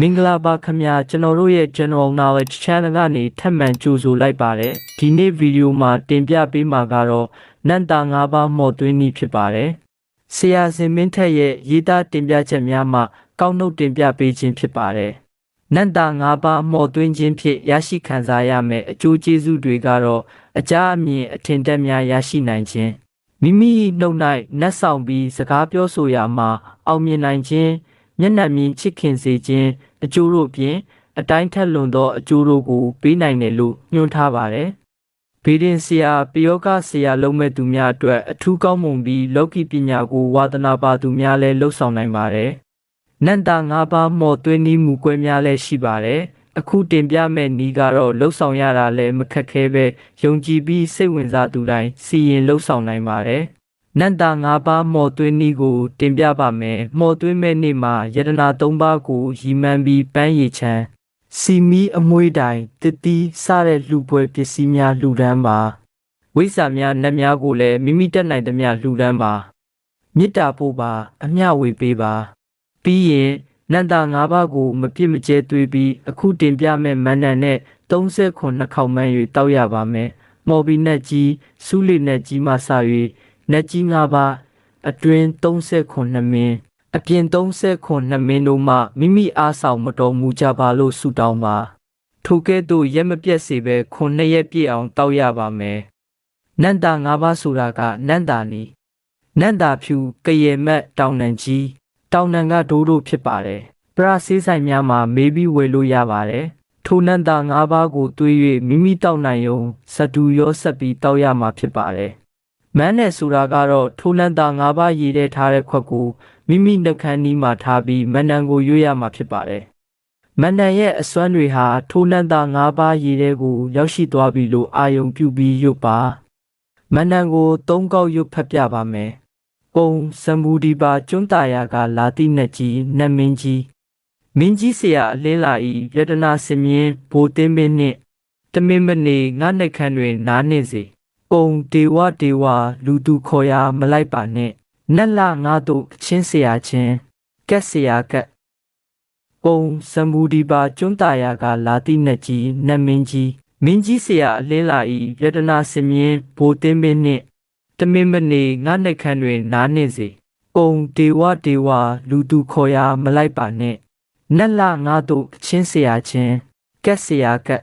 မင်္ဂလာပါခင်ဗျာကျွန်တော်တို့ရဲ့ General Knowledge Channel ကနေထပ်မံကြိုဆိုလိုက်ပါတယ်ဒီနေ့ဗီဒီယိုမှာတင်ပြပေးမှာကတော့နန္တာ၅ပါးမော်သွင်းနည်းဖြစ်ပါတယ်ဆရာစင်မင်းထက်ရဲ့ရေးသားတင်ပြချက်များမှကောက်နှုတ်တင်ပြပေးခြင်းဖြစ်ပါတယ်နန္တာ၅ပါးမော်သွင်းခြင်းဖြင့်ရရှိခံစားရမယ့်အကျိုးကျေးဇူးတွေကတော့အကြအမြင်အထင်သက်များရရှိနိုင်ခြင်းမိမိနှုတ်၌နတ်ဆောင်ပြီးစကားပြောဆိုရာမှာအောင်မြင်နိုင်ခြင်း မျက်နှာမြင်ချစ်ခင်စေခြင်းအကျိုးတို့ဖြင့်အတိုင်းထက်လွန်သောအကျိုးတို့ကိုပေးနိုင်တယ်လို့ညွှန်ထားပါတယ်။ဘေဒင်ဆရာပယောဂဆရာလုံးမဲ့သူများအတွက်အထူးကောင်းမွန်ပြီးလောကီပညာကိုဝါသနာပါသူများလည်းလှုပ်ဆောင်နိုင်ပါတယ်။နန္တာ၅ပါးမော်သွင်းနည်းမူကွဲများလည်းရှိပါတယ်။အခုတင်ပြမယ့်နည်းကတော့လှုပ်ဆောင်ရတာလည်းမခက်ခဲပဲယုံကြည်ပြီးစိတ်ဝင်စားသူတိုင်းစီရင်လှုပ်ဆောင်နိုင်ပါတယ်။ နန္တာ၅ပါးမော်သွင်းနည်းကို တင်ပြပါမယ်။မော်သွင်းမဲ့နေ့မှာယတနာ၃ပါးကိုရီမှန်းပြီးပန်းရည်ချမ်းစီမီအမွေးတိုင်တတိစတဲ့လူပွဲပစ္စည်းများလှူဒန်းပါဝိစာများနတ်များကိုလည်းမိမိတက်နိုင်သမျှလှူဒန်းပါမေတ္တာပို့ပါ အမျှဝေပေးပါ ပြီးရင်နန္တာ၅ပါးကို မပြစ်မကျဲသွေးပြီးအခုတင်ပြမဲ့မန္တန်နဲ့39နှခေါက်မှန်း၍တောက်ရပါမယ်မော်ဘီနက်ကြီးစူးလီနက်ကြီးမှစ၍ နက်ကြီး၅ပါးအတွင်း39မင်းအပြင်39မင်းတို့မှမိမိအားဆောင်မတော်မူကြပါလို့ဆုတောင်းပါထိုကဲ့သို့ရက်မပြတ်စေပဲခုနှစ်ရက်ပြည့်အောင်တောက်ရပါမယ်နန္တာ၅ပါးဆိုတာကနန္တာနီနန္တာဖြူကရေမက်တောင်နံကြီးတောင်နံကဒိုးတို့ဖြစ်ပါတယ်ပရဆေးဆိုင်များမှာမေးပြီးဝယ်လို့ရပါတယ်ထိုနန္တာ၅ပါးကိုတွေး၍မိမိတောက်နိုင်ုံစတူရောဆက်ပြီးတောက်ရမှာဖြစ်ပါတယ် မန်းနဲ့ဆိုတာကတော့ထိုနန္တာ၅ပါးရည်တဲ့ထားတဲ့ခွက်ကိုမိမိနှုတ်ခမ်းနီးမှာထားပြီးမန္တန်ကိုရွေးရမှာဖြစ်ပါတယ်။မန္တန်ရဲ့အစွမ်းတွေဟာထိုနန္တာ၅ပါးရည်တဲ့ကိုရောက်ရှိသွားပြီလို့အာယုံပြုပြီးရွတ်ပါ။မန္တန်ကို၃ကောက်ရွတ်ဖတ်ပြပါမယ်။ပုံစမူဒီပါကျွန်းတာယာကလာတိနက်ကြီးနတ်မင်းကြီးမင်းကြီးဆရာအလင်းလာဤယတနာစင်မြင်းဘိုးတင်းမင်းနှင့်တမင်မနေငါနှိတ်ခမ်းတွင်နားနှင့်စေ ပုံဒေဝဒေဝလူသူခေါ်ရာမလိုက်ပါနှင့်နက်လာငါတို့ချင်းเสียချင်းကက်เสียကက်ပုံစမူဒီပါကျွန်းတာယာကလာတိနက်ကြီးနတ်မင်းကြီးမင်းကြီးเสียအလင်းလာဤယတနာစင်မြင်းဘိုးတင်းမင်းနှင့်တမင်မနေငါနှိတ်ခမ်းတွင်နားနှင့်စေပုံဒေဝဒေဝလူသူခေါ်ရာမလိုက်ပါနှင့်နက်လာငါတို့ချင်းเสียချင်းကက်เสียကက်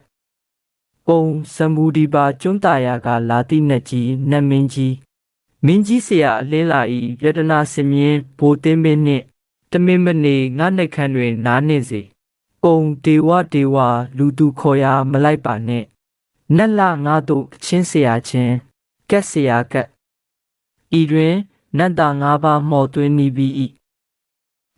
ပုံစမူဒီပါကျွန်းတာယာကလာတိနက်ကြီးနတ်မင်းကြီးမင်းကြီးဆရာအလင်းလာဤယတနာစင်မြင်းဘိုးတင်းမင်းနှင့်တမင်မနေငါနှိတ်ခမ်းတွင်နားနှင့်စေပုံဒေဝဒေဝလူသူခေါ်ရာမလိုက်ပါနှင့်နက်လာငါတို့ချင်းဆရာချင်းကက်ဆရာကက်ဤတွင်နတ်တာ၅ပါးမှော်သွင်းမိပြီး၏